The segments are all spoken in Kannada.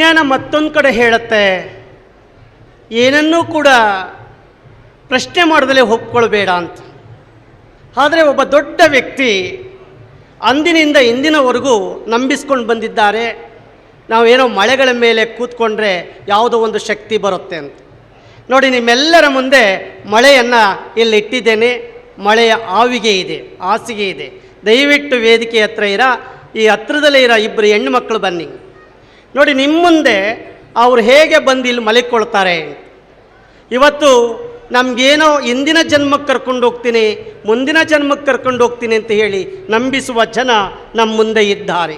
ವಿಜ್ಞಾನ ಮತ್ತೊಂದು ಕಡೆ ಹೇಳುತ್ತೆ. ಏನನ್ನೂ ಕೂಡ ಪ್ರಶ್ನೆ ಮಾಡದಲ್ಲೇ ಒಪ್ಕೊಳ್ಬೇಡ ಅಂತ. ಆದರೆ ಒಬ್ಬ ದೊಡ್ಡ ವ್ಯಕ್ತಿ ಅಂದಿನಿಂದ ಇಂದಿನವರೆಗೂ ನಂಬಿಸ್ಕೊಂಡು ಬಂದಿದ್ದಾರೆ. ನಾವೇನೋ ಮಳೆಗಳ ಮೇಲೆ ಕೂತ್ಕೊಂಡ್ರೆ ಯಾವುದೋ ಒಂದು ಶಕ್ತಿ ಬರುತ್ತೆ ಅಂತ. ನೋಡಿ, ನಿಮ್ಮೆಲ್ಲರ ಮುಂದೆ ಮಳೆಯನ್ನು ಇಲ್ಲಿ ಇಟ್ಟಿದ್ದೇನೆ. ಮಳೆಯ ಆವಿಗೆ ಇದೆ, ಹಾಸಿಗೆ ಇದೆ. ದಯವಿಟ್ಟು ವೇದಿಕೆ ಹತ್ರ ಇರ. ಈ ಹತ್ರದಲ್ಲೇ ಇರೋ ಇಬ್ಬರು ಹೆಣ್ಣು ಮಕ್ಕಳು ಬನ್ನಿ. ನೋಡಿ ನಿಮ್ಮ ಮುಂದೆ ಅವ್ರು ಹೇಗೆ ಬಂದು ಇಲ್ಲಿ ಮಲಿಕೊಳ್ತಾರೆ? ಇವತ್ತು ನಮಗೇನೋ ಇಂದಿನ ಜನ್ಮಕ್ಕೆ ಕರ್ಕೊಂಡು ಹೋಗ್ತೀನಿ, ಮುಂದಿನ ಜನ್ಮಕ್ಕೆ ಕರ್ಕೊಂಡು ಹೋಗ್ತೀನಿ ಅಂತ ಹೇಳಿ ನಂಬಿಸುವ ಜನ ನಮ್ಮ ಮುಂದೆ ಇದ್ದಾರೆ.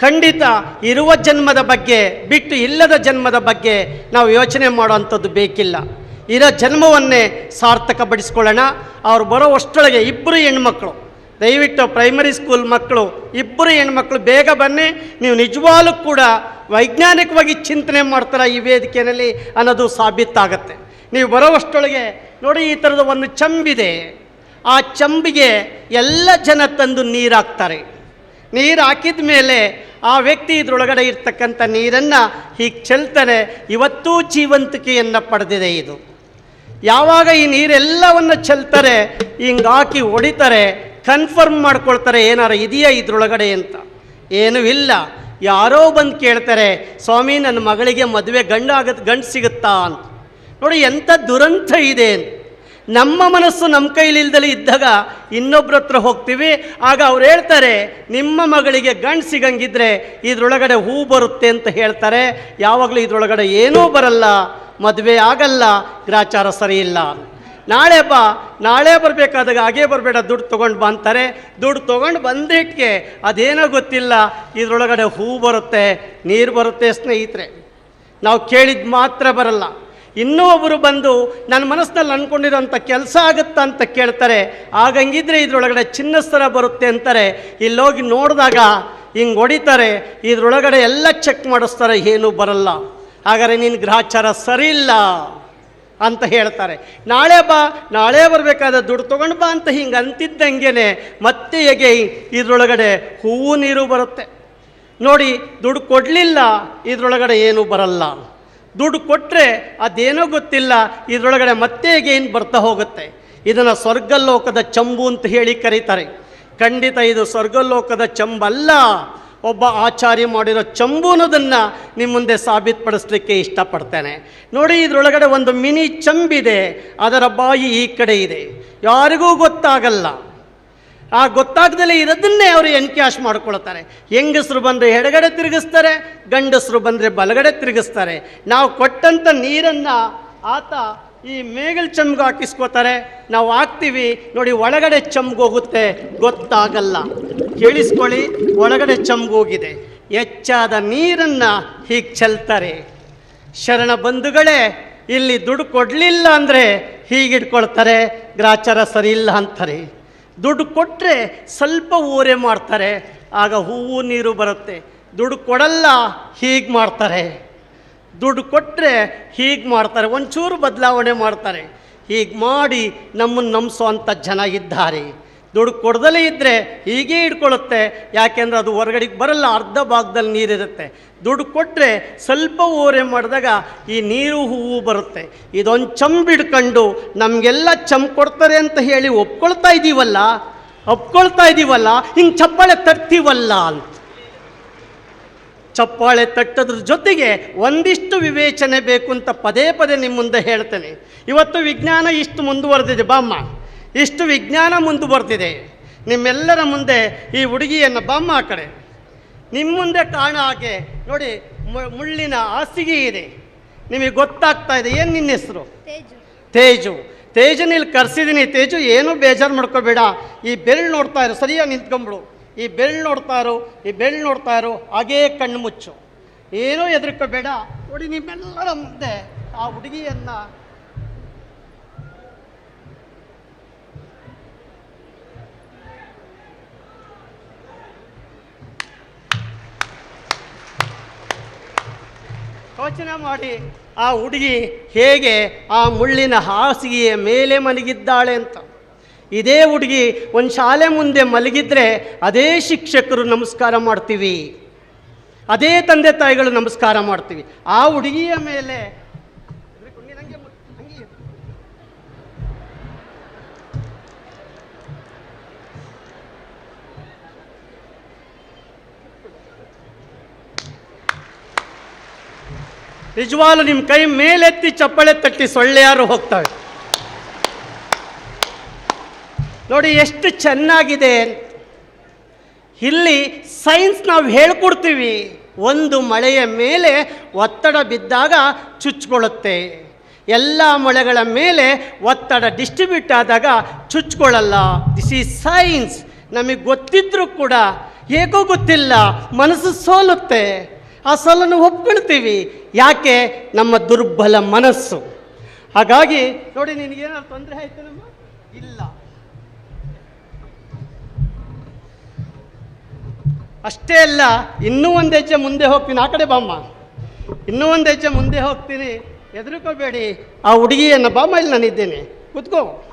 ಖಂಡಿತ ಇರುವ ಜನ್ಮದ ಬಗ್ಗೆ ಬಿಟ್ಟು ಇಲ್ಲದ ಜನ್ಮದ ಬಗ್ಗೆ ನಾವು ಯೋಚನೆ ಮಾಡುವಂಥದ್ದು ಬೇಕಿಲ್ಲ. ಇರೋ ಜನ್ಮವನ್ನೇ ಸಾರ್ಥಕಪಡಿಸ್ಕೊಳ್ಳೋಣ. ಅವ್ರು ಬರೋ ಅಷ್ಟೊಳಗೆ ಇಬ್ಬರು ಹೆಣ್ಮಕ್ಳು. ದಯವಿಟ್ಟು ಪ್ರೈಮರಿ ಸ್ಕೂಲ್ ಮಕ್ಕಳು, ಇಬ್ಬರು ಹೆಣ್ಮಕ್ಳು, ಬೇಗ ಬನ್ನಿ. ನೀವು ನಿಜವಾಗ್ಲೂ ಕೂಡ ವೈಜ್ಞಾನಿಕವಾಗಿ ಚಿಂತನೆ ಮಾಡ್ತಾರೆ ಈ ವೇದಿಕೆಯಲ್ಲಿ ಅನ್ನೋದು ಸಾಬೀತಾಗತ್ತೆ. ನೀವು ಬರೋವಷ್ಟೊಳಗೆ ನೋಡಿ ಈ ಥರದ ಒಂದು ಚಂಬಿದೆ. ಆ ಚಂಬಿಗೆ ಎಲ್ಲ ಜನ ತಂದು ನೀರು ಹಾಕ್ತಾರೆ ನೀರು ಹಾಕಿದ ಮೇಲೆ ಆ ವ್ಯಕ್ತಿ ಇದರೊಳಗಡೆ ಇರ್ತಕ್ಕಂಥ ನೀರನ್ನು ಹೀಗೆ ಚೆಲ್ತಾರೆ ಇವತ್ತೂ ಜೀವಂತಿಕೆಯನ್ನು ಪಡೆದಿದೆ ಇದು. ಯಾವಾಗ ಈ ನೀರೆಲ್ಲವನ್ನು ಚೆಲ್ತಾರೆ, ಹಿಂಗೆ ಹಾಕಿ ಹೊಡಿತಾರೆ ಕನ್ಫರ್ಮ್ ಮಾಡ್ಕೊಳ್ತಾರೆ, ಏನಾರು ಇದೆಯಾ ಇದ್ರೊಳಗಡೆ ಅಂತ. ಏನೂ ಇಲ್ಲ. ಯಾರೋ ಬಂದು ಕೇಳ್ತಾರೆ, ಸ್ವಾಮಿ, ನನ್ನ ಮಗಳಿಗೆ ಮದುವೆ ಗಂಡು ಆಗುತ್ತೆ ಗಂಡು ಸಿಗುತ್ತಾ ಅಂತ. ನೋಡಿ ಎಂಥ ದುರಂತ ಇದೆ. ನಮ್ಮ ಮನಸ್ಸು ನಮ್ಮ ಕೈಲಿಲ್ದಲೇ ಇದ್ದಾಗ ಇನ್ನೊಬ್ರ ಹತ್ರ ಹೋಗ್ತೀವಿ. ಆಗ ಅವ್ರು ಹೇಳ್ತಾರೆ, ನಿಮ್ಮ ಮಗಳಿಗೆ ಗಂಡು ಸಿಗಂಗಿದ್ರೆ ಇದ್ರೊಳಗಡೆ ಹೂ ಬರುತ್ತೆ ಅಂತ ಹೇಳ್ತಾರೆ. ಯಾವಾಗಲೂ ಇದ್ರೊಳಗಡೆ ಏನೂ ಬರಲ್ಲ, ಮದುವೆ ಆಗಲ್ಲ, ಗ್ರಾಚಾರ ಸರಿಯಿಲ್ಲ ನಾಳೆ ಬಾ, ನಾಳೆ ಬರಬೇಕಾದಾಗ ಹಾಗೇ ಬರಬೇಡ, ದುಡ್ಡು ತೊಗೊಂಡು ಬಂತಾರೆ ದುಡ್ಡು ತೊಗೊಂಡು ಬಂದಿಟ್ಟಿಗೆ ಅದೇನೋ ಗೊತ್ತಿಲ್ಲ, ಇದರೊಳಗಡೆ ಹೂ ಬರುತ್ತೆ, ನೀರು ಬರುತ್ತೆ ಸ್ನೇಹಿತರೆ. ನಾವು ಕೇಳಿದ ಮಾತ್ರ ಬರಲ್ಲ. ಇನ್ನೂ ಒಬ್ಬರು ಬಂದು ನನ್ನ ಮನಸ್ಸಿನಲ್ಲಿ ಅಂದ್ಕೊಂಡಿರೋಂಥ ಕೆಲಸ ಆಗುತ್ತಾ ಅಂತ ಕೇಳ್ತಾರೆ. ಆಗಂಗಿದ್ರೆ ಇದ್ರೊಳಗಡೆ ಚಿನ್ನಸ್ತರ ಬರುತ್ತೆ ಅಂತಾರೆ. ಇಲ್ಲೋಗಿ ನೋಡಿದಾಗ ಹಿಂಗೆ ಹೊಡಿತಾರೆ. ಇದರೊಳಗಡೆ ಎಲ್ಲ ಚೆಕ್ ಮಾಡಿಸ್ತಾರೆ, ಏನೂ ಬರಲ್ಲ. ಹಾಗಾದರೆ ನಿನ್ನ ಗ್ರಹಚಾರ ಸರಿ ಇಲ್ಲ. ಅಂತ ಹೇಳ್ತಾರೆ. ನಾಳೆ ಬಾ, ನಾಳೆ ಬರಬೇಕಾದ ದುಡ್ಡು ತೊಗೊಂಡು ಬಾ ಅಂತ ಹಿಂಗೆ ಅಂತಿದ್ದಂಗೆ ಮತ್ತೆ ಹೇಗೆ ಇದ್ರೊಳಗಡೆ ಹೂವು ನೀರು ಬರುತ್ತೆ. ನೋಡಿ, ದುಡ್ಡು ಕೊಡಲಿಲ್ಲ, ಇದ್ರೊಳಗಡೆ ಏನೂ ಬರಲ್ಲ. ದುಡ್ಡು ಕೊಟ್ಟರೆ ಅದೇನೋ ಗೊತ್ತಿಲ್ಲ, ಇದರೊಳಗಡೆ ಮತ್ತೆ ಏನು ಬರ್ತಾ ಹೋಗುತ್ತೆ. ಇದನ್ನು ಸ್ವರ್ಗಲೋಕದ ಚಂಬು ಅಂತ ಹೇಳಿ ಕರೀತಾರೆ. ಖಂಡಿತ ಇದು ಸ್ವರ್ಗಲೋಕದ ಚಂಬಲ್ಲ. ಒಬ್ಬ ಆಚಾರ್ಯ ಮಾಡಿರೋ ಚಂಬು ಅನ್ನೋದನ್ನು ನಿಮ್ಮ ಮುಂದೆ ಸಾಬೀತುಪಡಿಸ್ಲಿಕ್ಕೆ ಇಷ್ಟಪಡ್ತೇನೆ. ನೋಡಿ, ಇದರೊಳಗಡೆ ಒಂದು ಮಿನಿ ಚಂಬಿದೆ, ಅದರ ಬಾಯಿ ಈ ಕಡೆ ಇದೆ. ಯಾರಿಗೂ ಗೊತ್ತಾಗಲ್ಲ. ಆ ಗೊತ್ತಾಗ್ದಲೇ ಇರೋದನ್ನೇ ಅವರು ಎನ್ಕ್ಯಾಶ್ ಮಾಡ್ಕೊಳ್ತಾರೆ. ಹೆಂಗಸರು ಬಂದರೆ ಎಡಗಡೆ ತಿರುಗಿಸ್ತಾರೆ, ಗಂಡಸರು ಬಂದರೆ ಬಲಗಡೆ ತಿರುಗಿಸ್ತಾರೆ. ನಾವು ಕೊಟ್ಟಂಥ ನೀರನ್ನು ಆತ ಈ ಮೇಗಲ್ ಚಮ್ಗೆ ಹಾಕಿಸ್ಕೋತಾರೆ. ನಾವು ಹಾಕ್ತೀವಿ. ನೋಡಿ, ಒಳಗಡೆ ಚಮ್ಗೋಗುತ್ತೆ ಗೊತ್ತಾಗಲ್ಲ. ಕೇಳಿಸ್ಕೊಳ್ಳಿ. ಒಳಗಡೆ ಚಮ್ಗೋಗಿದೆ ಹೆಚ್ಚಾದ ನೀರನ್ನು ಹೀಗೆ ಚೆಲ್ತಾರೆ. ಶರಣ ಬಂಧುಗಳೇ, ಇಲ್ಲಿ ದುಡ್ಡು ಕೊಡಲಿಲ್ಲ ಅಂದರೆ ಹೀಗಿಟ್ಕೊಳ್ತಾರೆ ಗ್ರಾಚಾರ ಸರಿ ಇಲ್ಲ ಅಂತಾರೆ. ದುಡ್ಡು ಕೊಟ್ಟರೆ ಸ್ವಲ್ಪ ಊರೆ ಮಾಡ್ತಾರೆ. ಆಗ ಹೂವು ನೀರು ಬರುತ್ತೆ. ದುಡ್ಡು ಕೊಡಲ್ಲ, ಹೀಗೆ ಮಾಡ್ತಾರೆ. ದುಡ್ಡು ಕೊಟ್ಟರೆ ಹೀಗೆ ಮಾಡ್ತಾರೆ, ಒಂಚೂರು ಬದಲಾವಣೆ ಮಾಡ್ತಾರೆ. ಹೀಗೆ ಮಾಡಿ ನಮ್ಮನ್ನು ನಂಬಿಸುವಂಥ ಜನ ಇದ್ದಾರೆ. ದುಡ್ಡು ಕೊಡದಲೇ ಇದ್ದರೆ ಹೀಗೆ ಇಟ್ಕೊಳ್ಳುತ್ತೆ. ಯಾಕೆಂದರೆ ಅದು ಹೊರಗಡೆಗೆ ಬರಲ್ಲ, ಅರ್ಧ ಭಾಗದಲ್ಲಿ ನೀರಿರುತ್ತೆ. ದುಡ್ಡು ಕೊಟ್ಟರೆ ಸ್ವಲ್ಪ ಓರೆ ಮಾಡಿದಾಗ ಈ ನೀರು ಹೂವು ಬರುತ್ತೆ. ಇದೊಂದು ಚಂಬಿಡ್ಕೊಂಡು ನಮಗೆಲ್ಲ ಚಮ್ ಕೊಡ್ತಾರೆ ಅಂತ ಹೇಳಿ ಒಪ್ಕೊಳ್ತಾ ಇದ್ದೀವಲ್ಲ ಒಪ್ಕೊಳ್ತಾ ಇದ್ದೀವಲ್ಲ ಹಿಂಗೆ ಚಪ್ಪಾಳೆ ತರ್ತೀವಲ್ಲ ಅಂತ. ಚಪ್ಪಾಳೆ ತಟ್ಟದ್ರ ಜೊತೆಗೆ ಒಂದಿಷ್ಟು ವಿವೇಚನೆ ಬೇಕು ಅಂತ ಪದೇ ಪದೇ ನಿಮ್ಮ ಮುಂದೆ ಹೇಳ್ತೇನೆ. ಇವತ್ತು ವಿಜ್ಞಾನ ಇಷ್ಟು ಮುಂದುವರೆದಿದೆ ಬಾಮ್ಮ. ಇಷ್ಟು ವಿಜ್ಞಾನ ಮುಂದುವರೆದಿದೆ. ನಿಮ್ಮೆಲ್ಲರ ಮುಂದೆ ಈ ಹುಡುಗಿಯನ್ನು ಬಾಮ್ಮ ಆ ಕಡೆ. ನಿಮ್ಮ ಮುಂದೆ ಕಾಣ ಹಾಗೆ ನೋಡಿ ಮುಳ್ಳಿನ ಹಾಸಿಗೆ ಇದೆ. ನಿಮಗೆ ಗೊತ್ತಾಗ್ತಾ ಇದೆ ಏನು ನಿನ್ನ ಹೆಸರು? ತೇಜು. ತೇಜು. ಇಲ್ಲಿ ಕರ್ಸಿದ್ದೀನಿ ತೇಜು ಏನೂ ಬೇಜಾರು ಮಾಡ್ಕೋಬೇಡ. ಈ ಬೆರಳು ನೋಡ್ತಾ ಇರೋ ಸರಿಯಾಗಿ ನಿಂತ್ಕೊಂಬಿಡು ಈ ಬೆಳ್ಳು ನೋಡ್ತಾ ಇರು ಈ ಬೆಳ್ಳು ನೋಡ್ತಾ ಇರು ಹಾಗೇ ಕಣ್ಣು ಮುಚ್ಚು. ಏನೂ ಹೆದರ್ಕೋಬೇಡ. ನೋಡಿ, ನಿಮ್ಮೆಲ್ಲರ ಮುಂದೆ ಆ ಹುಡುಗಿಯನ್ನ ಯೋಚನೆ ಮಾಡಿ, ಆ ಹುಡುಗಿ ಹೇಗೆ ಆ ಮುಳ್ಳಿನ ಹಾಸಿಗೆಯ ಮೇಲೆ ಮಲಗಿದ್ದಾಳೆ ಅಂತ. ಇದೇ ಹುಡುಗಿ ಒಂದು ಶಾಲೆ ಮುಂದೆ ಮಲಗಿದ್ರೆ ಅದೇ ಶಿಕ್ಷಕರು ನಮಸ್ಕಾರ ಮಾಡ್ತೀವಿ. ಅದೇ ತಂದೆ ತಾಯಿಗಳು ನಮಸ್ಕಾರ ಮಾಡ್ತೀವಿ. ಆ ಹುಡುಗಿಯ ಮೇಲೆ ನಿಜವಾಗ್ಲೂ ನಿಮ್ಮ ಕೈ ಮೇಲೆತ್ತಿ ಚಪ್ಪಳೆ ತಟ್ಟಿ ಸೊಳ್ಳೆಯಾರು ಹೋಗ್ತವೆ ನೋಡಿ ಎಷ್ಟು ಚೆನ್ನಾಗಿದೆ ಇಲ್ಲಿ ಸೈನ್ಸ್ ನಾವು ಹೇಳ್ಕೊಡ್ತೀವಿ, ಒಂದು ಮಳೆಯ ಮೇಲೆ ಒತ್ತಡ ಬಿದ್ದಾಗ ಚುಚ್ಕೊಳ್ಳುತ್ತೆ. ಎಲ್ಲ ಮಳೆಗಳ ಮೇಲೆ ಒತ್ತಡ ಡಿಸ್ಟ್ರಿಬ್ಯೂಟ್ ಆದಾಗ ಚುಚ್ಕೊಳ್ಳಲ್ಲ. ದಿಸ್ ಈಸ್ ಸೈನ್ಸ್ ನಮಗೆ ಗೊತ್ತಿದ್ರೂ ಕೂಡ ಹೇಗೋ ಗೊತ್ತಿಲ್ಲ, ಮನಸ್ಸು ಸೋಲುತ್ತೆ. ಆ ಸೋಲನ್ನು ಒಪ್ಕೊಳ್ತೀವಿ. ಯಾಕೆ? ನಮ್ಮ ದುರ್ಬಲ ಮನಸ್ಸು. ಹಾಗಾಗಿ ನೋಡಿ ನಿನಗೇನಾದ್ರು ತೊಂದರೆ ಆಯ್ತು ನಮ್ಮ ಇಲ್ಲ. ಅಷ್ಟೇ ಅಲ್ಲ ಇನ್ನೂ ಒಂದು ಹೆಜ್ಜೆ ಮುಂದೆ ಹೋಗ್ತೀನಿ. ಆ ಕಡೆ ಬಾಮ್ಮ. ಇನ್ನೂ ಒಂದು ಹೆಜ್ಜೆ ಮುಂದೆ ಹೋಗ್ತೀನಿ. ಹೆದರ್ಕೋಬೇಡಿ. ಆ ಹುಡುಗಿಯನ್ನು ಬಾಮ್ಮ ಇಲ್ಲಿ ನಾನಿದ್ದೇನೆ ಕೂತ್ಕೋ.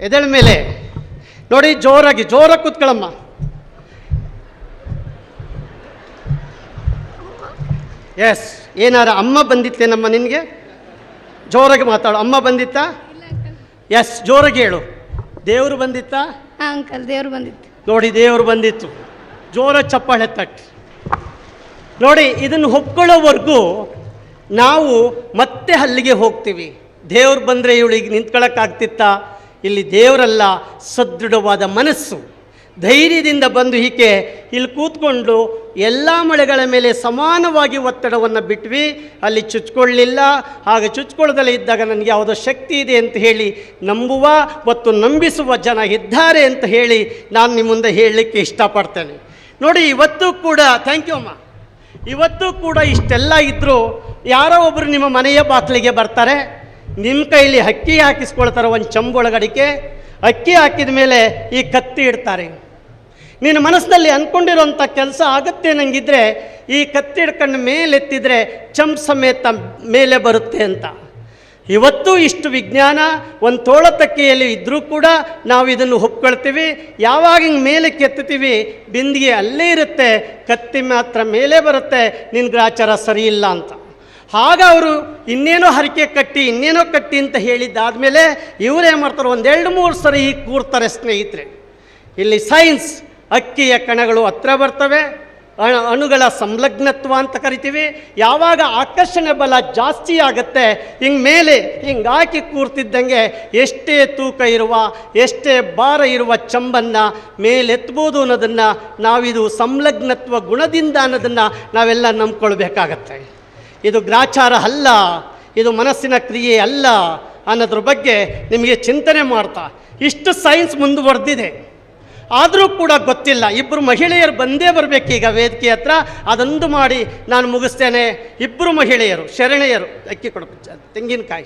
ಎದಳ ಮೇಲೆ. ನೋಡಿ ಜೋರಾಗಿ ಜೋರಾಗಿ ಕೂತ್ಕೊಳ್ಳಮ್ಮ ಎಸ್ ಏನಾರ ಅಮ್ಮ ಬಂದಿತ್ತೇನಮ್ಮ ನಿನಗೆ? ಜೋರಾಗಿ ಮಾತಾಡು. ಅಮ್ಮ ಬಂದಿತ್ತಾ? ಎಸ್ ಜೋರಾಗಿ ಹೇಳು. ದೇವರು ಬಂದಿತ್ತಾ? ಅಂಕಲ್ ದೇವರು ಬಂದಿತ್ತು. ನೋಡಿ ದೇವರು ಬಂದಿತ್ತು. ಜೋರ ಚಪ್ಪಾಳೆ ತಟ್ಟಿ. ನೋಡಿ, ಇದನ್ನು ಒಪ್ಕೊಳ್ಳೋವರೆಗೂ ನಾವು ಮತ್ತೆ ಅಲ್ಲಿಗೆ ಹೋಗ್ತೀವಿ. ದೇವ್ರು ಬಂದರೆ ಇವಳಿಗೆ ನಿಂತ್ಕೊಳ್ಳೋಕ್ಕಾಗ್ತಿತ್ತಾ ಇಲ್ಲಿ ದೇವರಲ್ಲ, ಸದೃಢವಾದ ಮನಸ್ಸು. ಧೈರ್ಯದಿಂದ ಬಂದು ಈಕೆ ಇಲ್ಲಿ ಕೂತ್ಕೊಂಡು ಎಲ್ಲ ಮಳೆಗಳ ಮೇಲೆ ಸಮಾನವಾಗಿ ಒತ್ತಡವನ್ನು ಬಿಟ್ವಿ. ಅಲ್ಲಿ ಚುಚ್ಕೊಳ್ಳಿಲ್ಲ. ಹಾಗೆ ಚುಚ್ಕೊಳ್ಳದಲ್ಲೇ ಇದ್ದಾಗ ನನಗೆ ಯಾವುದೋ ಶಕ್ತಿ ಇದೆ ಅಂತ ಹೇಳಿ ನಂಬುವ ಮತ್ತು ನಂಬಿಸುವ ಜನ ಇದ್ದಾರೆ ಅಂತ ಹೇಳಿ ನಾನು ನಿಮ್ಮ ಮುಂದೆ ಹೇಳಲಿಕ್ಕೆ ಇಷ್ಟಪಡ್ತೇನೆ. ನೋಡಿ, ಇವತ್ತು ಕೂಡ ಥ್ಯಾಂಕ್ ಯು ಅಮ್ಮ. ಇವತ್ತು ಕೂಡ ಇಷ್ಟೆಲ್ಲ ಇದ್ದರೂ ಯಾರೋ ಒಬ್ಬರು ನಿಮ್ಮ ಮನೆಯ ಬಾಗಿಲಿಗೆ ಬರ್ತಾರೆ ನಿಮ್ಮ ಕೈಲಿ ಅಕ್ಕಿ ಹಾಕಿಸ್ಕೊಳ್ತಾರೆ ಒಂದು ಚಂಬೊಳಗಡಿಕೆ ಅಕ್ಕಿ ಹಾಕಿದ ಮೇಲೆ ಈ ಕತ್ತಿ ಇಡ್ತಾರೆ. ನೀನು ಮನಸ್ಸಿನಲ್ಲಿ ಅಂದ್ಕೊಂಡಿರೋಂಥ ಕೆಲಸ ಆಗುತ್ತೆ ನಂಗಿದ್ರೆ ಈ ಕತ್ತಿ ಹಿಡ್ಕೊಂಡು ಮೇಲೆತ್ತಿದ್ರೆ ಚಂಪ್ ಸಮೇತ ಮೇಲೆ ಬರುತ್ತೆ ಅಂತ. ಇವತ್ತು ಇಷ್ಟು ವಿಜ್ಞಾನ ಒಂದು ತೋಳತಕ್ಕೆಯಲ್ಲಿ ಇದ್ದರೂ ಕೂಡ ನಾವು ಇದನ್ನು ಒಪ್ಕೊಳ್ತೀವಿ. ಯಾವಾಗ ಹಿಂಗೆ ಮೇಲೆ ಕೆತ್ತೀವಿ ಬಿಂದಿಗೆ ಅಲ್ಲೇ ಇರುತ್ತೆ. ಕತ್ತಿ ಮಾತ್ರ ಮೇಲೆ ಬರುತ್ತೆ. ನಿನ್ನ ಗ್ರಾಚಾರ ಸರಿ ಇಲ್ಲ ಅಂತ. ಆಗ ಅವರು ಇನ್ನೇನೋ ಹರಕೆ ಕಟ್ಟಿ, ಇನ್ನೇನೋ ಕಟ್ಟಿ ಅಂತ ಹೇಳಿದ್ದಾದಮೇಲೆ ಇವರೇನು ಮಾಡ್ತಾರೆ? ಒಂದೆರಡು ಮೂರು ಸರಿ ಕೂರ್ತಾರೆ ಸ್ನೇಹಿತರೆ. ಇಲ್ಲಿ ಸೈನ್ಸ್, ಅಕ್ಕಿಯ ಕಣಗಳು ಹತ್ರ ಬರ್ತವೆ. ಅಣುಗಳ ಸಂಲಗ್ನತ್ವ ಅಂತ ಕರಿತೀವಿ. ಯಾವಾಗ ಆಕರ್ಷಣೆ ಬಲ ಜಾಸ್ತಿ ಆಗುತ್ತೆ, ಹಿಂಗೆ ಮೇಲೆ ಹಿಂಗೆ ಹಾಕಿ ಕೂರ್ತಿದ್ದಂಗೆ ಎಷ್ಟೇ ತೂಕ ಇರುವ, ಎಷ್ಟೇ ಭಾರ ಇರುವ ಚಂಬನ್ನು ಮೇಲೆತ್ಬೋದು ಅನ್ನೋದನ್ನು ನಾವಿದು ಸಂಲಗ್ನತ್ವ ಗುಣದಿಂದ ಅನ್ನೋದನ್ನು ನಾವೆಲ್ಲ ನಂಬ್ಕೊಳ್ಬೇಕಾಗತ್ತೆ. ಇದು ಗ್ರಾಚಾರ ಅಲ್ಲ, ಇದು ಮನಸ್ಸಿನ ಕ್ರಿಯೆ ಅಲ್ಲ ಅನ್ನೋದ್ರ ಬಗ್ಗೆ ನಿಮಗೆ ಚಿಂತನೆ ಮಾಡ್ತಾ. ಇಷ್ಟು ಸೈನ್ಸ್ ಮುಂದುವರೆದಿದೆ. ಆದರೂ ಕೂಡ ಗೊತ್ತಿಲ್ಲ. ಇಬ್ಬರು ಮಹಿಳೆಯರು ಬಂದೇ ಬರಬೇಕೀಗ ವೇದಿಕೆ ಹತ್ರ. ಅದೊಂದು ಮಾಡಿ ನಾನು ಮುಗಿಸ್ತೇನೆ. ಇಬ್ಬರು ಮಹಿಳೆಯರು, ಶರಣೆಯರು, ಅಕ್ಕಿ ಕೊಡಬೇಕು ತೆಂಗಿನಕಾಯಿ.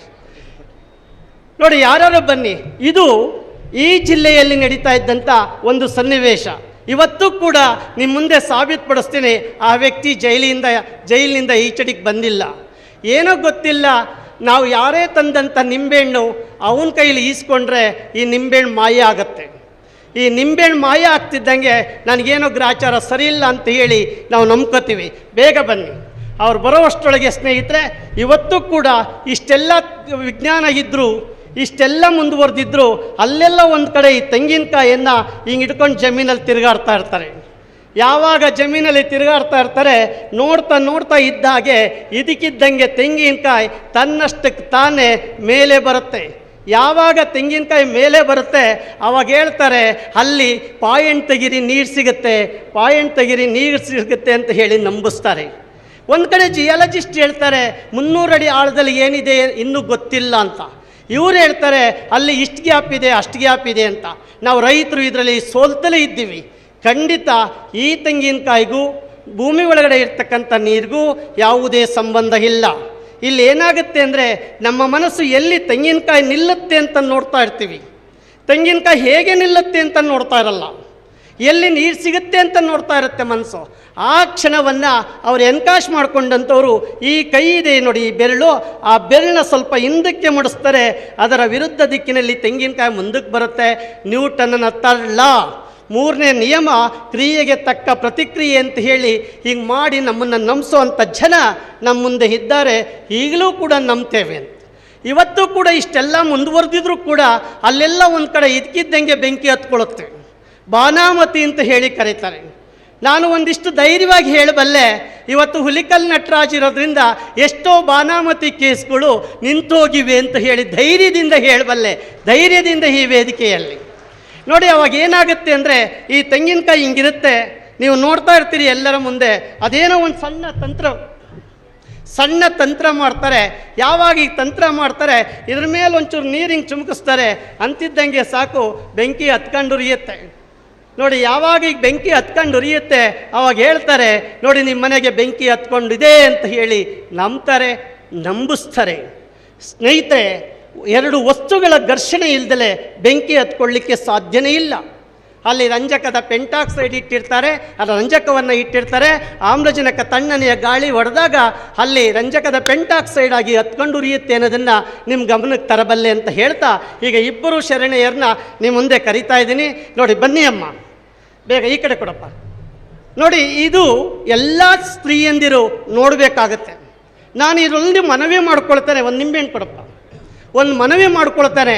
ನೋಡಿ ಯಾರ್ಯಾರು ಬನ್ನಿ. ಇದು ಈ ಜಿಲ್ಲೆಯಲ್ಲಿ ನಡೀತಾ ಇದ್ದಂಥ ಒಂದು ಸನ್ನಿವೇಶ. ಇವತ್ತು ಕೂಡ ನಿಮ್ಮ ಮುಂದೆ ಸಾಬೀತುಪಡಿಸ್ತೀನಿ. ಆ ವ್ಯಕ್ತಿ ಜೈಲಿಂದ, ಜೈಲಿನಿಂದ ಈಚಡಿಗೆ ಬಂದಿಲ್ಲ. ಏನೋ ಗೊತ್ತಿಲ್ಲ. ನಾವು ಯಾರೇ ತಂದಂಥ ನಿಂಬೆಹಣ್ಣು ಅವನ ಕೈಲಿ ಈಸ್ಕೊಂಡ್ರೆ ಈ ನಿಂಬೆಹಣ್ಣು ಮಾಯ ಆಗತ್ತೆ. ಈ ನಿಂಬೆಹಣ್ಣು ಮಾಯ ಆಗ್ತಿದ್ದಂಗೆ ನನಗೇನೋ ಗ್ರಾಚಾರ ಸರಿಯಿಲ್ಲ ಅಂತ ಹೇಳಿ ನಾವು ನಂಬ್ಕೋತೀವಿ. ಬೇಗ ಬನ್ನಿ. ಅವ್ರು ಬರೋವಷ್ಟರೊಳಗೆ ಸ್ನೇಹಿತರೆ, ಇವತ್ತು ಕೂಡ ಇಷ್ಟೆಲ್ಲ ವಿಜ್ಞಾನ ಇದ್ದರೂ ಇಷ್ಟೆಲ್ಲ ಮುಂದುವರೆದಿದ್ರು ಅಲ್ಲೆಲ್ಲ ಒಂದು ಕಡೆ ಈ ತೆಂಗಿನಕಾಯಿಯನ್ನು ಹಿಂಗೆ ಇಟ್ಕೊಂಡು ಜಮೀನಲ್ಲಿ ತಿರುಗಾಡ್ತಾ ಇರ್ತಾರೆ. ಯಾವಾಗ ಜಮೀನಲ್ಲಿ ತಿರುಗಾಡ್ತಾ ಇರ್ತಾರೆ, ನೋಡ್ತಾ ನೋಡ್ತಾ ಇದ್ದ ಹಾಗೆ ಇದಕ್ಕಿದ್ದಂಗೆ ತೆಂಗಿನಕಾಯಿ ತನ್ನಷ್ಟಕ್ಕೆ ತಾನೇ ಮೇಲೆ ಬರುತ್ತೆ. ಯಾವಾಗ ತೆಂಗಿನಕಾಯಿ ಮೇಲೆ ಬರುತ್ತೆ, ಅವಾಗ ಹೇಳ್ತಾರೆ, ಅಲ್ಲಿ ಪಾಯಿಂಟ್ ತೆಗಿರಿ, ನೀರು ಸಿಗುತ್ತೆ, ಪಾಯಿಂಟ್ ತೆಗಿರಿ, ನೀರು ಸಿಗುತ್ತೆ ಅಂತ ಹೇಳಿ ನಂಬಿಸ್ತಾರೆ. ಒಂದು ಕಡೆ ಜಿಯಾಲಜಿಸ್ಟ್ ಹೇಳ್ತಾರೆ, ಮುನ್ನೂರು ಅಡಿ ಆಳದಲ್ಲಿ ಏನಿದೆ ಇನ್ನೂ ಗೊತ್ತಿಲ್ಲ ಅಂತ. ಇವ್ರು ಹೇಳ್ತಾರೆ, ಅಲ್ಲಿ ಇಷ್ಟು ಗ್ಯಾಪ್ ಇದೆ, ಅಷ್ಟು ಗ್ಯಾಪ್ ಇದೆ ಅಂತ. ನಾವು ರೈತರು ಇದರಲ್ಲಿ ಸೋಲ್ತಲೇ ಇದ್ದೀವಿ. ಖಂಡಿತ ಈ ತೆಂಗಿನಕಾಯಿಗೂ, ಭೂಮಿ ಒಳಗಡೆ ಇರ್ತಕ್ಕಂಥ ನೀರಿಗೂ ಯಾವುದೇ ಸಂಬಂಧ ಇಲ್ಲ. ಇಲ್ಲಿ ಏನಾಗುತ್ತೆ ಅಂದರೆ ನಮ್ಮ ಮನಸ್ಸು ಎಲ್ಲಿ ತೆಂಗಿನಕಾಯಿ ನಿಲ್ಲುತ್ತೆ ಅಂತ ನೋಡ್ತಾ ಇರ್ತೀವಿ. ತೆಂಗಿನಕಾಯಿ ಹೇಗೆ ನಿಲ್ಲುತ್ತೆ ಅಂತ ನೋಡ್ತಾ ಇರಲ್ಲ. ಎಲ್ಲಿ ನೀರು ಸಿಗುತ್ತೆ ಅಂತ ನೋಡ್ತಾ ಇರುತ್ತೆ ಮನಸ್ಸು. ಆ ಕ್ಷಣವನ್ನು ಅವ್ರು ಎನ್ಕಾಶ್ ಮಾಡಿಕೊಂಡಂಥವ್ರು ಈ ಕೈ ಇದೆ ನೋಡಿ, ಈ ಬೆರಳು, ಆ ಬೆರಳನ್ನ ಸ್ವಲ್ಪ ಹಿಂದಕ್ಕೆ ಮುಡಿಸ್ತಾರೆ. ಅದರ ವಿರುದ್ಧ ದಿಕ್ಕಿನಲ್ಲಿ ತೆಂಗಿನಕಾಯಿ ಮುಂದಕ್ಕೆ ಬರುತ್ತೆ. ನ್ಯೂಟನ್ನ ತಳ್ಳ ಮೂರನೇ ನಿಯಮ, ಕ್ರಿಯೆಗೆ ತಕ್ಕ ಪ್ರತಿಕ್ರಿಯೆ ಅಂತ ಹೇಳಿ ಹಿಂಗೆ ಮಾಡಿ ನಮ್ಮನ್ನು ನಂಬಿಸೋವಂಥ ಜನ ನಮ್ಮ ಮುಂದೆ ಇದ್ದಾರೆ. ಈಗಲೂ ಕೂಡ ನಂಬ್ತೇವೆ ಅಂತ. ಇವತ್ತು ಕೂಡ ಇಷ್ಟೆಲ್ಲ ಮುಂದುವರೆದಿದ್ರು ಕೂಡ ಅಲ್ಲೆಲ್ಲ ಒಂದು ಕಡೆ ಇದ್ಕಿದ್ದಂಗೆ ಬೆಂಕಿ ಹತ್ಕೊಳ್ಳುತ್ತೆ ಬಾನಾಮತಿ ಅಂತ ಹೇಳಿ ಕರೀತಾರೆ. ನಾನು ಒಂದಿಷ್ಟು ಧೈರ್ಯವಾಗಿ ಹೇಳಬಲ್ಲೆ, ಇವತ್ತು ಹುಲಿಕಲ್ ನಟರಾಜ್ ಇರೋದ್ರಿಂದ ಎಷ್ಟೋ ಬಾನಾಮತಿ ಕೇಸ್ಗಳು ನಿಂತೋಗಿವೆ ಅಂತ ಹೇಳಿ ಧೈರ್ಯದಿಂದ ಹೇಳಬಲ್ಲೆ. ಧೈರ್ಯದಿಂದ ಈ ವೇದಿಕೆಯಲ್ಲಿ. ನೋಡಿ, ಅವಾಗ ಏನಾಗುತ್ತೆ ಅಂದರೆ, ಈ ತೆಂಗಿನಕಾಯಿ ಹಿಂಗಿರುತ್ತೆ, ನೀವು ನೋಡ್ತಾ ಇರ್ತೀರಿ ಎಲ್ಲರ ಮುಂದೆ, ಅದೇನೋ ಒಂದು ಸಣ್ಣ ತಂತ್ರ ಸಣ್ಣ ತಂತ್ರ ಮಾಡ್ತಾರೆ. ಯಾವಾಗ ಈ ತಂತ್ರ ಮಾಡ್ತಾರೆ, ಇದ್ರ ಮೇಲೆ ಒಂಚೂರು ನೀರು ಹಿಂಗೆ ಚುಮುಕಿಸ್ತಾರೆ, ಅಂತಿದ್ದಂಗೆ ಸಾಕು, ಬೆಂಕಿ ಹತ್ಕೊಂಡು ಉರಿಯುತ್ತೆ. ನೋಡಿ, ಯಾವಾಗ ಈಗ ಬೆಂಕಿ ಹತ್ಕೊಂಡು ಉರಿಯುತ್ತೆ, ಅವಾಗ ಹೇಳ್ತಾರೆ, ನೋಡಿ ನಿಮ್ಮ ಮನೆಗೆ ಬೆಂಕಿ ಹತ್ಕೊಂಡಿದೆ ಅಂತ ಹೇಳಿ ನಂಬ್ತಾರೆ, ನಂಬಿಸ್ತಾರೆ. ಸ್ನೇಹಿತರೆ ಎರಡು ವಸ್ತುಗಳ ಘರ್ಷಣೆ ಇಲ್ದಲೆ ಬೆಂಕಿ ಹತ್ಕೊಳ್ಳಿಕ್ಕೆ ಸಾಧ್ಯನೇ ಇಲ್ಲ. ಅಲ್ಲಿ ರಂಜಕದ ಪೆಂಟಾಕ್ಸೈಡ್ ಇಟ್ಟಿರ್ತಾರೆ ಆ ರಂಜಕವನ್ನು ಇಟ್ಟಿರ್ತಾರೆ, ಆಮ್ಲಜನಕ ತಣ್ಣನೆಯ ಗಾಳಿ ಹೊಡೆದಾಗ ಅಲ್ಲಿ ರಂಜಕದ ಪೆಂಟಾಕ್ಸೈಡ್ ಆಗಿ ಹತ್ಕೊಂಡು ಉರಿಯುತ್ತೆ ಅನ್ನೋದನ್ನು ನಿಮ್ಮ ಗಮನಕ್ಕೆ ತರಬಲ್ಲೆ ಅಂತ ಹೇಳ್ತಾ, ಈಗ ಇಬ್ಬರು ಶರಣೆಯರನ್ನ ನಿಮ್ಮ ಮುಂದೆ ಕರಿತಾ ಇದ್ದೀನಿ. ನೋಡಿ, ಬನ್ನಿ ಅಮ್ಮ. ಬೇಗ ಈ ಕಡೆ ಕೊಡಪ್ಪ. ನೋಡಿ, ಇದು ಎಲ್ಲ ಸ್ತ್ರೀಯಂದಿರು ನೋಡಬೇಕಾಗತ್ತೆ. ನಾನು ಇದರಲ್ಲಿ ಮನವಿ ಮಾಡ್ಕೊಳ್ತೇನೆ, ಒಂದು ನಿಂಬೆಹಣ್ಣು ಕೊಡಪ್ಪ. ಒಂದು ಮನವಿ ಮಾಡ್ಕೊಳ್ತಾನೆ.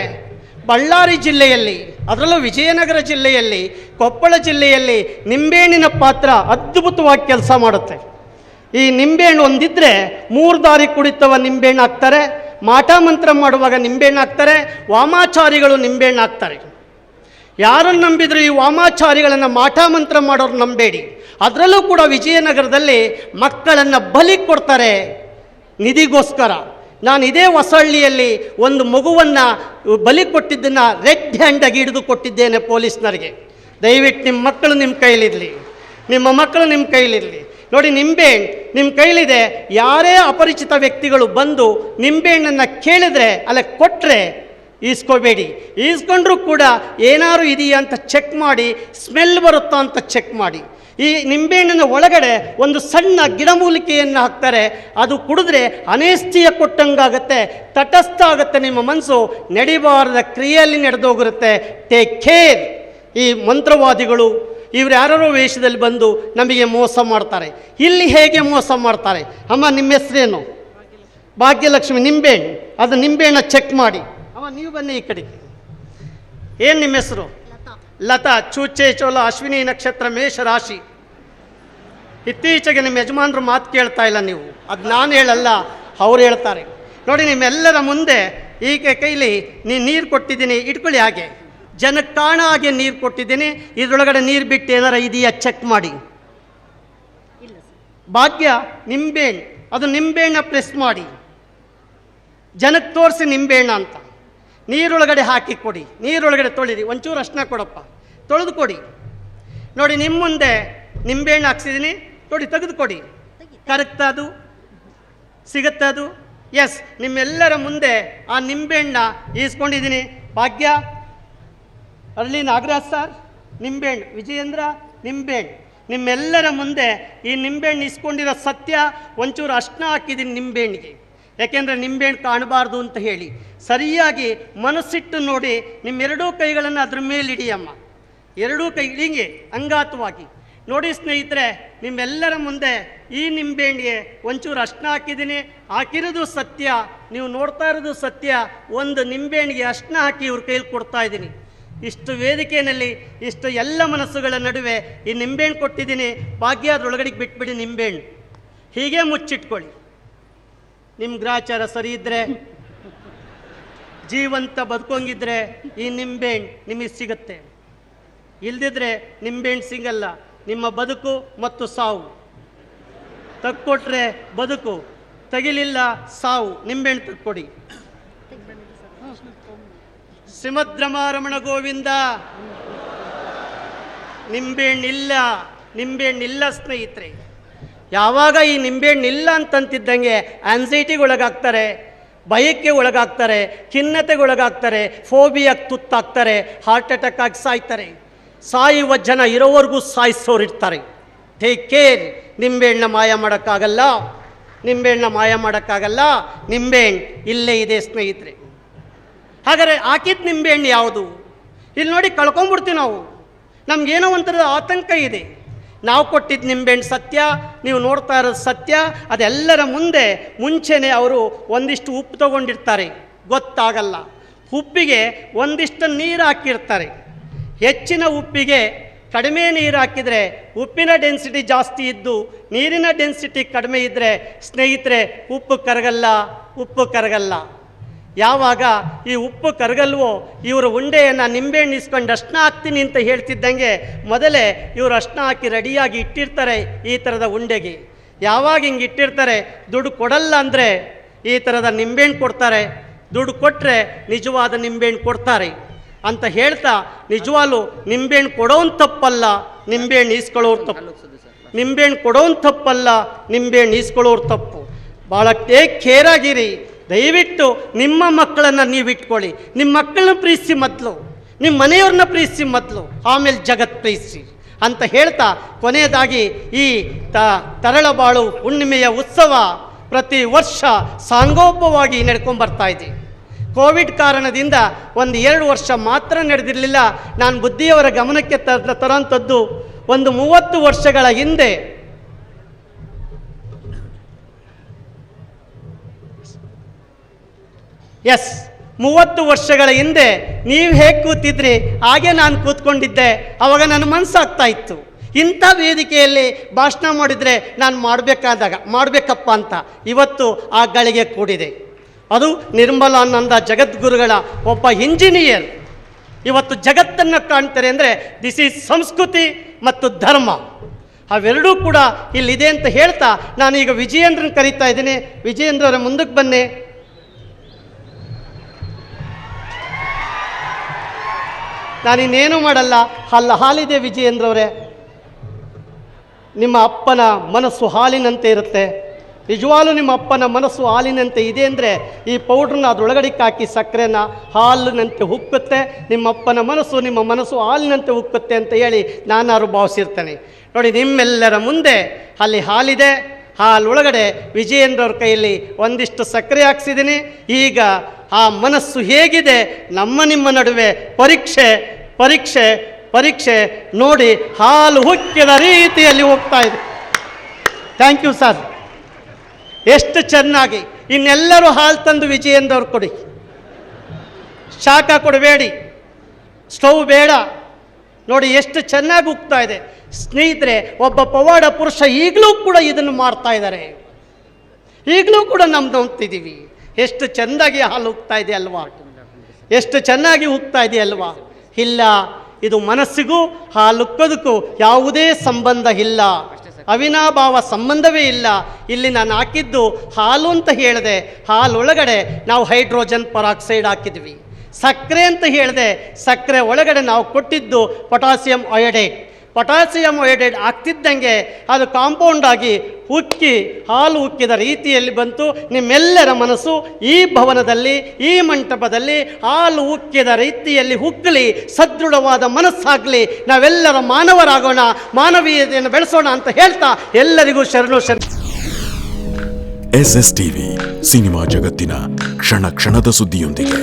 ಬಳ್ಳಾರಿ ಜಿಲ್ಲೆಯಲ್ಲಿ, ಅದರಲ್ಲೂ ವಿಜಯನಗರ ಜಿಲ್ಲೆಯಲ್ಲಿ, ಕೊಪ್ಪಳ ಜಿಲ್ಲೆಯಲ್ಲಿ ನಿಂಬೆಹಣ್ಣಿನ ಪಾತ್ರ ಅದ್ಭುತವಾಗಿ ಕೆಲಸ ಮಾಡುತ್ತೆ. ಈ ನಿಂಬೆಹಣ್ಣು ಒಂದಿದ್ದರೆ ಮೂರು ದಾರಿ ಕುಡಿತವ ನಿಂಬೆಹಣ್ಣು ಹಾಕ್ತಾರೆ, ಮಾಟ ಮಂತ್ರ ಮಾಡುವಾಗ ನಿಂಬೆಹಣ್ಣು ಹಾಕ್ತಾರೆ, ವಾಮಾಚಾರಿಗಳು ನಿಂಬೆಹಣ್ಣು ಹಾಕ್ತಾರೆ. ಯಾರನ್ನು ನಂಬಿದ್ರು ಈ ವಾಮಾಚಾರಿಗಳನ್ನು ಮಾಟ ಮಂತ್ರ ಮಾಡೋರು ನಂಬೇಡಿ. ಅದರಲ್ಲೂ ಕೂಡ ವಿಜಯನಗರದಲ್ಲಿ ಮಕ್ಕಳನ್ನು ಬಲಿ ಕೊಡ್ತಾರೆ ನಿಧಿಗೋಸ್ಕರ. ನಾನು ಇದೇ ಹೊಸಹಳ್ಳಿಯಲ್ಲಿ ಒಂದು ಮಗುವನ್ನು ಬಲಿ ಕೊಟ್ಟಿದ್ದನ್ನು ರೆಡ್ ಹ್ಯಾಂಡಾಗಿ ಹಿಡಿದು ಕೊಟ್ಟಿದ್ದೇನೆ ಪೊಲೀಸ್ನರಿಗೆ. ದಯವಿಟ್ಟು ನಿಮ್ಮ ಮಕ್ಕಳು ನಿಮ್ಮ ಕೈಲಿರಲಿ. ನಿಮ್ಮ ಮಕ್ಕಳು ನಿಮ್ಮ ಕೈಲಿರಲಿ. ನೋಡಿ ನಿಂಬೆಹಣ್ಣು ನಿಮ್ಮ ಕೈಲಿದೆ ಯಾರೇ ಅಪರಿಚಿತ ವ್ಯಕ್ತಿಗಳು ಬಂದು ನಿಂಬೆಹಣ್ಣನ್ನು ಕೇಳಿದ್ರೆ, ಅಲ್ಲ ಕೊಟ್ಟರೆ ಈಸ್ಕೋಬೇಡಿ. ಈಸ್ಕೊಂಡ್ರೂ ಕೂಡ ಏನಾದ್ರು ಇದೆಯಾ ಅಂತ ಚೆಕ್ ಮಾಡಿ ಸ್ಮೆಲ್ ಬರುತ್ತಾ ಅಂತ ಚೆಕ್ ಮಾಡಿ. ಈ ನಿಂಬೆಹಣ್ಣಿನ ಒಳಗಡೆ ಒಂದು ಸಣ್ಣ ಗಿಡಮೂಲಿಕೆಯನ್ನು ಹಾಕ್ತಾರೆ. ಅದು ಕುಡಿದ್ರೆ ಅನೇಸ್ತಿಯ ಕೊಟ್ಟಂಗಾಗತ್ತೆ, ತಟಸ್ಥ ಆಗುತ್ತೆ ನಿಮ್ಮ ಮನಸ್ಸು. ನಡಿಬಾರದ ಕ್ರಿಯೆಯಲ್ಲಿ ನಡೆದೋಗಿರುತ್ತೆ. ಟೇಕ್ ಕೇರ್ ಈ ಮಂತ್ರವಾದಿಗಳು ಇವ್ರು ಯಾರೋ ವೇಷದಲ್ಲಿ ಬಂದು ನಮಗೆ ಮೋಸ ಮಾಡ್ತಾರೆ. ಇಲ್ಲಿ ಹೇಗೆ ಮೋಸ ಮಾಡ್ತಾರೆ? ಅಮ್ಮ, ನಿಮ್ಮ ಹೆಸರೇನು? ಭಾಗ್ಯಲಕ್ಷ್ಮಿ ನಿಂಬೆಹಣ್ಣು. ಅದು ನಿಂಬೆಹಣ್ಣ ಚೆಕ್ ಮಾಡಿ. ಅಮ್ಮ, ನೀವು ಬನ್ನಿ ಈ ಕಡೆಗೆ. ಏನು ನಿಮ್ಮ ಹೆಸರು? ಲತಾ ಚೂಚೆ ಚೋಲ ಅಶ್ವಿನಿ ನಕ್ಷತ್ರ ಮೇಷ ರಾಶಿ. ಇತ್ತೀಚೆಗೆ ನಿಮ್ಮ ಯಜಮಾನರು ಮಾತು ಕೇಳ್ತಾ ಇಲ್ಲ ನೀವು. ಅದು ನಾನು ಹೇಳಲ್ಲ, ಅವ್ರು ಹೇಳ್ತಾರೆ. ನೋಡಿ, ನಿಮ್ಮೆಲ್ಲರ ಮುಂದೆ ಈಗ ಕೈಲಿ ನೀ ನೀರು ಕೊಟ್ಟಿದ್ದೀನಿ, ಇಟ್ಕೊಳ್ಳಿ ಹಾಗೆ. ಜನಕ್ಕೆ ಕಾಣ ಹಾಗೆ ನೀರು ಕೊಟ್ಟಿದ್ದೀನಿ, ಇದರೊಳಗಡೆ ನೀರು ಬಿಟ್ಟು ಏನಾರ ಇದೆಯಾ ಚೆಕ್ ಮಾಡಿ. ಭಾಗ್ಯ ನಿಂಬೆಹಣ್ಣು ಅದು ನಿಂಬೆಹಣ್ಣ ಪ್ರೆಸ್ ಮಾಡಿ. ಜನಕ್ಕೆ ತೋರಿಸಿ ನಿಂಬೆಹಣ್ಣ ಅಂತ. ನೀರೊಳಗಡೆ ಹಾಕಿ ಕೊಡಿ, ನೀರೊಳಗಡೆ ತೊಳಿರಿ, ಒಂಚೂರು ಅಷ್ಟನ್ನ ಕೊಡಪ್ಪ. ತೊಳೆದು ಕೊಡಿ ನೋಡಿ ನಿಮ್ಮ ಮುಂದೆ ನಿಂಬೆಹಣ್ಣು ಹಾಕ್ಸಿದ್ದೀನಿ ನೋಡಿ ತೆಗೆದು ಕೊಡಿ ಸಿಗುತ್ತಾ ಅದು ಎಸ್ ನಿಮ್ಮೆಲ್ಲರ ಮುಂದೆ ಆ ನಿಂಬೆಹಣ್ಣ ಈಸ್ಕೊಂಡಿದ್ದೀನಿ ಭಾಗ್ಯ, ಅರಳಿ ನಾಗರಾಜ್ ಸರ್ ನಿಂಬೆಹಣ್ಣು, ವಿಜಯೇಂದ್ರ, ನಿಂಬೆಹಣ್ಣು. ನಿಮ್ಮೆಲ್ಲರ ಮುಂದೆ ಈ ನಿಂಬೆಹಣ್ಣು ಇಸ್ಕೊಂಡಿರೋ ಸತ್ಯ, ಒಂಚೂರು ಅಷ್ಟನ್ನ ಹಾಕಿದ್ದೀನಿ ನಿಂಬೆಹಣ್ಣಿಗೆ. ಯಾಕೆಂದರೆ ನಿಂಬೆಹಣ್ಣು ಕಾಣಬಾರ್ದು ಅಂತ ಹೇಳಿ. ಸರಿಯಾಗಿ ಮನಸ್ಸಿಟ್ಟು ನೋಡಿ ನಿಮ್ಮೆರಡೂ ಕೈಗಳನ್ನು ಅದ್ರ ಮೇಲಿಡಿಯಮ್ಮ ಎರಡೂ ಕೈ ಹಿಂಗೆ, ಅಂಗಾತವಾಗಿ. ನೋಡಿ ಸ್ನೇಹಿತರೆ, ನಿಮ್ಮೆಲ್ಲರ ಮುಂದೆ ಈ ನಿಂಬೆಹಣ್ಣಿಗೆ ಒಂಚೂರು ಅಷ್ಟನ್ನ ಹಾಕಿದ್ದೀನಿ. ಹಾಕಿರೋದು ಸತ್ಯ, ನೀವು ನೋಡ್ತಾ ಇರೋದು ಸತ್ಯ. ಒಂದು ನಿಂಬೆಹಣ್ಣಿಗೆ ಅಷ್ಟನ್ನ ಹಾಕಿ ಇವ್ರ ಕೈಲಿ ಕೊಡ್ತಾ ಇದ್ದೀನಿ. ಇಷ್ಟು ವೇದಿಕೆಯಲ್ಲಿ ಇಷ್ಟು ಎಲ್ಲ ಮನಸ್ಸುಗಳ ನಡುವೆ ಈ ನಿಂಬೆಹಣ್ಣು ಕೊಟ್ಟಿದ್ದೀನಿ. ಭಾಗ್ಯ ಅದರೊಳಗಡೆಗೆ ಬಿಟ್ಬಿಡಿ ನಿಂಬೆಹಣ್ಣು. ಹೀಗೆ ಮುಚ್ಚಿಟ್ಕೊಳ್ಳಿ. ನಿಮ್ಮ ಗ್ರಾಚಾರ ಸರಿ ಇದ್ರೆ, ಜೀವಂತ ಬದುಕೋಂಗಿದ್ರೆ ಈ ನಿಂಬೆಹಣ್ಣು ನಿಮಗೆ ಸಿಗುತ್ತೆ. ಇಲ್ದಿದ್ರೆ ನಿಂಬೆಹಣ್ಣು ಸಿಗಲ್ಲ. ನಿಮ್ಮ ಬದುಕು ಮತ್ತು ಸಾವು. ತಕ್ಕೊಟ್ರೆ ಬದುಕು, ತೆಗಿಲಿಲ್ಲ ಸಾವು ನಿಂಬೆಹಣ್ಣು ತಕ್ಕೊಡಿ. ಸಿಮದ್ರಮಾರಮಣ ಗೋವಿಂದ ನಿಂಬೆಹಣ್ಣಿಲ್ಲ ನಿಂಬೆಹಣ್ಣಿಲ್ಲ ಸ್ನೇಹಿತರೆ. ಯಾವಾಗ ಈ ನಿಂಬೆಹಣ್ಣು ಇಲ್ಲ ಅಂತಂತಿದ್ದಂಗೆ ಆನ್ಸೈಟಿಗೆ ಒಳಗಾಗ್ತಾರೆ ಭಯಕ್ಕೆ ಒಳಗಾಗ್ತಾರೆ ಖಿನ್ನತೆಗೆ ಒಳಗಾಗ್ತಾರೆ ಫೋಬಿಯಾಗಿ ತುತ್ತಾಗ್ತಾರೆ ಹಾರ್ಟ್ ಅಟ್ಯಾಕ್ ಆಗಿ ಸಾಯ್ತಾರೆ. ಸಾಯುವ ಜನ ಇರೋವರೆಗೂ ಸಾಯಿಸೋರು ಇರ್ತಾರೆ ಟೇಕ್ ಕೇರ್ ನಿಂಬೆಹಣ್ಣ ಮಾಯ ಮಾಡೋಕ್ಕಾಗಲ್ಲ. ನಿಂಬೆಹಣ್ಣ ಮಾಯ ಮಾಡೋಕ್ಕಾಗಲ್ಲ. ನಿಂಬೆಹಣ್ಣು ಇಲ್ಲೇ ಇದೆ ಸ್ನೇಹಿತರೆ. ಹಾಗಾದರೆ ಹಾಕಿದ ನಿಂಬೆಹಣ್ಣು ಯಾವುದು? ಇಲ್ಲಿ ನೋಡಿ ಕಳ್ಕೊಂಬಿಡ್ತೀವಿ ನಾವು. ನಮಗೇನೋ ಒಂಥರದ ಆತಂಕ ಇದೆ. ನಾವು ಕೊಟ್ಟಿದ್ದು ನಿಂಬೆಹಣ್ಣು ಸತ್ಯ, ನೀವು ನೋಡ್ತಾ ಇರೋದು ಸತ್ಯ, ಅದೆಲ್ಲರ ಮುಂದೆ, ಮುಂಚೆನೇ ಅವರು ಒಂದಿಷ್ಟು ಉಪ್ಪು ತಗೊಂಡಿರ್ತಾರೆ. ಗೊತ್ತಾಗಲ್ಲ. ಉಪ್ಪಿಗೆ ಒಂದಿಷ್ಟು ನೀರು ಹಾಕಿರ್ತಾರೆ. ಹೆಚ್ಚಿನ ಉಪ್ಪಿಗೆ ಕಡಿಮೆ ನೀರು ಹಾಕಿದರೆ ಉಪ್ಪಿನ ಡೆನ್ಸಿಟಿ ಜಾಸ್ತಿ ಇದ್ದು, ನೀರಿನ ಡೆನ್ಸಿಟಿ ಕಡಿಮೆ ಇದ್ದರೆ ಸ್ನೇಹಿತರೆ, ಉಪ್ಪು ಕರಗಲ್ಲ ಉಪ್ಪು ಕರಗಲ್ಲ. ಯಾವಾಗ ಈ ಉಪ್ಪು ಕರಗಲ್ವೋ, ಇವರು ಉಂಡೆಯನ್ನು ನಿಂಬೆಹಣ್ಣು ಇಸ್ಕೊಂಡು ಅರ್ಶನ ಹಾಕ್ತೀನಿ ಅಂತ ಹೇಳ್ತಿದ್ದಂಗೆ ಮೊದಲೇ ಇವರು ಅಷ್ಟನ ಹಾಕಿ ರೆಡಿಯಾಗಿ ಇಟ್ಟಿರ್ತಾರೆ ಈ ಥರದ ಉಂಡೆಗೆ. ಯಾವಾಗ ಹಿಂಗೆ ಇಟ್ಟಿರ್ತಾರೆ? ದುಡ್ಡು ಕೊಡಲ್ಲ ಅಂದರೆ ಈ ಥರದ ನಿಂಬೆಹಣ್ಣು ಕೊಡ್ತಾರೆ. ದುಡ್ಡು ಕೊಟ್ಟರೆ ನಿಜವಾದ ನಿಂಬೆಹಣ್ಣು ಕೊಡ್ತಾರೆ. ಅಂತ ಹೇಳ್ತಾ ನಿಜವಾಗ್ಲೂ ನಿಂಬೆಹಣ್ಣು ಕೊಡೋನ್ ತಪ್ಪಲ್ಲ, ನಿಂಬೆಹಣ್ಣು ಈಸ್ಕೊಳ್ಳೋರು ತಪ್ಪು. ನಿಂಬೆಹಣ್ಣು ಕೊಡೋನ್ ತಪ್ಪಲ್ಲ, ನಿಂಬೆಹಣ್ಣು ಈಸ್ಕೊಳ್ಳೋರು ತಪ್ಪು. ಭಾಳ ಟೇಕ್ ಕೇರ್ ದಯವಿಟ್ಟು ನಿಮ್ಮ ಮಕ್ಕಳನ್ನು ನೀವು ಇಟ್ಕೊಳ್ಳಿ. ನಿಮ್ಮ ಮಕ್ಕಳನ್ನ ಪ್ರೀತಿಸಿ ಮೊದಲು. ನಿಮ್ಮ ಮನೆಯವ್ರನ್ನ ಪ್ರೀತಿಸಿ ಮೊದಲು. ಆಮೇಲೆ ಜಗತ್ ಪ್ರೀತಿಸಿ ಅಂತ ಹೇಳ್ತಾ ಕೊನೆಯದಾಗಿ ಈ ತ, ತರಳಬಾಳು ಹುಣ್ಣಿಮೆಯ ಉತ್ಸವ ಪ್ರತಿ ವರ್ಷ ಸಾಂಗೋಪವಾಗಿ ನಡ್ಕೊಂಬರ್ತಾ ಇದೆ. ಕೋವಿಡ್ ಕಾರಣದಿಂದ ಒಂದು ಎರಡು ವರ್ಷ ಮಾತ್ರ ನಡೆದಿರಲಿಲ್ಲ. ನಾನು ಬುದ್ಧಿಯವರ ಗಮನಕ್ಕೆ ತರ ತರೋಂಥದ್ದು ಒಂದು ಮೂವತ್ತು ವರ್ಷಗಳ ಹಿಂದೆ ಎಸ್ ಮೂವತ್ತು ವರ್ಷಗಳ ಹಿಂದೆ ನೀವು ಹೇಗೆ ಕೂತಿದ್ರಿ? ಹಾಗೆ ನಾನು ಕೂತ್ಕೊಂಡಿದ್ದೆ. ಅವಾಗ ನನ್ನ ಮನಸ್ಸಾಗ್ತಾ ಇತ್ತು. ಇಂಥ ವೇದಿಕೆಯಲ್ಲಿ ಭಾಷಣ ಮಾಡಿದರೆ ನಾನು ಮಾಡಬೇಕಾದಾಗ, ಮಾಡಬೇಕಪ್ಪ ಅಂತ ಇವತ್ತು ಆ ಗಳಿಗೆ ಕೂಡಿದೆ. ಅದು ನಿರ್ಮಲಾನಂದ ಜಗದ್ಗುರುಗಳ ಒಬ್ಬ ಇಂಜಿನಿಯರ್. ಇವತ್ತು ಜಗತ್ತನ್ನು ಕಾಣ್ತಾರೆ ಅಂದರೆ ದಿಸ್ ಈಸ್ ಸಂಸ್ಕೃತಿ ಮತ್ತು ಧರ್ಮ. ಅವೆರಡೂ ಕೂಡ ಇಲ್ಲಿದೆ ಅಂತ ಹೇಳ್ತಾ ನಾನೀಗ ವಿಜಯೇಂದ್ರನ್ ಕರೀತಾ ಇದ್ದೀನಿ. ಅವರ ಮುಂದಕ್ಕೆ ಬನ್ನಿ. ನಾನಿನ್ನೇನು ಮಾಡಲ್ಲ. ಹಲ್ಲ ಹಾಲಿದೆ ವಿಜಯೇಂದ್ರವರೇ. ನಿಮ್ಮ ಅಪ್ಪನ ಮನಸ್ಸು ಹಾಲಿನಂತೆ ಇರುತ್ತೆ. ನಿಜವಾಗ್ಲು ನಿಮ್ಮ ಅಪ್ಪನ ಮನಸ್ಸು ಹಾಲಿನಂತೆ ಇದೆ ಅಂದರೆ ಈ ಪೌಡ್ರನ್ನ ಅದರೊಳಗಡೆಗೆ ಹಾಕಿ ಸಕ್ಕರೆನ ಹಾಲಿನಂತೆ ಉಕ್ಕುತ್ತೆ ನಿಮ್ಮ ಅಪ್ಪನ ಮನಸ್ಸು ನಿಮ್ಮ ಮನಸ್ಸು ಹಾಲಿನಂತೆ ಉಕ್ಕುತ್ತೆ ಅಂತ ಹೇಳಿ ನಾನಾರು ಭಾವಿಸಿರ್ತೇನೆ. ನೋಡಿ, ನಿಮ್ಮೆಲ್ಲರ ಮುಂದೆ ಅಲ್ಲಿ ಹಾಲಿದೆ. ಹಾಲೊಳಗಡೆ ವಿಜಯೇಂದ್ರವ್ರ ಕೈಯಲ್ಲಿ ಒಂದಿಷ್ಟು ಸಕ್ಕರೆ ಹಾಕ್ಸಿದ್ದೀನಿ. ಈಗ ಆ ಮನಸ್ಸು ಹೇಗಿದೆ? ನಮ್ಮ ನಿಮ್ಮ ನಡುವೆ ಪರೀಕ್ಷೆ ಪರೀಕ್ಷೆ ಪರೀಕ್ಷೆ ನೋಡಿ ಹಾಲು ಹುಕ್ಕಿದ ರೀತಿಯಲ್ಲಿ ಹೋಗ್ತಾ ಇದೆ. ಥ್ಯಾಂಕ್ ಯು ಸರ್ ಎಷ್ಟು ಚೆನ್ನಾಗಿ. ಇನ್ನೆಲ್ಲರೂ ಹಾಲು ತಂದು ವಿಜಯೇಂದ್ರವ್ರು ಕೊಡಿ. ಶಾಖ ಕೊಡಬೇಡಿ. ಸ್ಟವ್ ಬೇಡ. ನೋಡಿ ಎಷ್ಟು ಚೆನ್ನಾಗಿ ಹೋಗ್ತಾ ಇದೆ. ಸ್ನೇಹಿತರೆ, ಒಬ್ಬ ಪವಾಡ ಪುರುಷ ಈಗಲೂ ಕೂಡ ಇದನ್ನು ಮಾಡ್ತಾ ಇದ್ದಾರೆ. ಈಗಲೂ ಕೂಡ ನಮ್ಮ ನೋಡ್ತಿದ್ದೀವಿ. ಎಷ್ಟು ಚೆಂದಾಗಿ ಹಾಲು ಹೋಗ್ತಾ ಇದೆ ಅಲ್ವಾ? ಎಷ್ಟು ಚೆನ್ನಾಗಿ ಹೋಗ್ತಾ ಇದೆ ಅಲ್ವಾ? ಇಲ್ಲ. ಇದು ಮನಸ್ಸಿಗೂ ಹಾಲುಕ್ಕೋದಕ್ಕೂ ಯಾವುದೇ ಸಂಬಂಧ ಇಲ್ಲ. ಅವಿನಾಭಾವ ಸಂಬಂಧವೇ ಇಲ್ಲ. ಇಲ್ಲಿ ನಾನು ಹಾಕಿದ್ದು ಹಾಲು ಅಂತ ಹೇಳಿದೆ. ಹಾಲೊಳಗಡೆ ನಾವು ಹೈಡ್ರೋಜನ್ ಪರಾಕ್ಸೈಡ್ ಹಾಕಿದ್ವಿ. ಸಕ್ಕರೆ ಅಂತ ಹೇಳಿದೆ. ಸಕ್ಕರೆ ಒಳಗಡೆ ನಾವು ಕೊಟ್ಟಿದ್ದು ಪೊಟಾಸಿಯಂ ಅಯೋಡೈಡ್ ಪೊಟಾಸಿಯಂ ಅಯೋಡೈಡ್ ಆಗ್ತಿದ್ದಂಗೆ ಅದು ಕಾಂಪೌಂಡ್ ಆಗಿ ಉಕ್ಕಿ, ಹಾಲು ಉಕ್ಕಿದ ರೀತಿಯಲ್ಲಿ ಬಂತು. ನಿಮ್ಮೆಲ್ಲರ ಮನಸ್ಸು ಈ ಭವನದಲ್ಲಿ, ಈ ಮಂಟಪದಲ್ಲಿ ಹಾಲು ಉಕ್ಕಿದ ರೀತಿಯಲ್ಲಿ ಹುಕ್ಕಲಿ ಸದೃಢವಾದ ಮನಸ್ಸಾಗಲಿ. ನಾವೆಲ್ಲರ ಮಾನವರಾಗೋಣ, ಮಾನವೀಯತೆಯನ್ನು ಬೆಳೆಸೋಣ ಅಂತ ಹೇಳ್ತಾ ಎಲ್ಲರಿಗೂ ಶರಣು ಶರಣ ಎಸ್ ಎಸ್ ಟಿವಿ ಸಿನಿಮಾ ಜಗತ್ತಿನ ಕ್ಷಣ ಕ್ಷಣದ ಸುದ್ದಿಯೊಂದಿಗೆ.